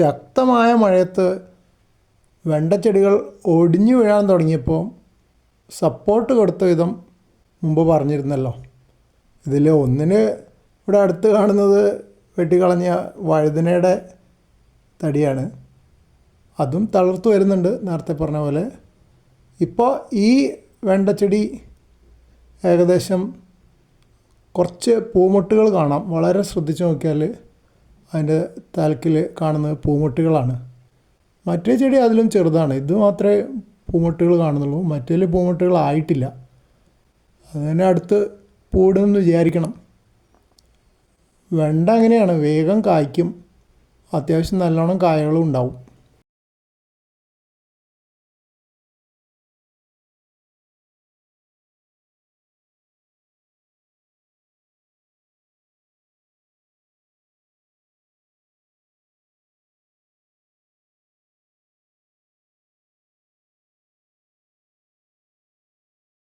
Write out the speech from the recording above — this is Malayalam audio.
ശക്തമായ മഴയത്ത് വെണ്ടച്ചെടികൾ ഒടിഞ്ഞു വീഴാൻ തുടങ്ങിയപ്പോൾ സപ്പോർട്ട് കൊടുത്ത വിധം മുമ്പ് പറഞ്ഞിരുന്നല്ലോ. ഇതിൽ ഒന്നിന് ഇവിടെ അടുത്ത് കാണുന്നത് വെട്ടിക്കളഞ്ഞ വഴുതനയുടെ തടിയാണ്. അതും തളർത്തു വരുന്നുണ്ട് നേരത്തെ പറഞ്ഞ പോലെ. ഇപ്പോൾ ഈ വെണ്ടച്ചെടി ഏകദേശം കുറച്ച് പൂമൊട്ടുകൾ കാണാം. വളരെ ശ്രദ്ധിച്ചു നോക്കിയാൽ അതിന്റെ തലക്കിൽ കാണുന്നത് പൂമൊട്ടുകളാണ്. മറ്റേ ചെടി അതിലും ചെറുതാണ്. ഇത് മാത്രമേ പൂമൊട്ടുകൾ കാണുന്നുള്ളൂ. മറ്റേതിൽ പൂമൊട്ടുകളായിട്ടില്ല അതിനെ അടുത്ത് പൂടുമെന്ന് വിചാരിക്കണം. വെണ്ട അങ്ങനെയാണ്. വേഗം കായ്ക്കും. അത്യാവശ്യം നല്ലോണം കായകളും ഉണ്ടാവും.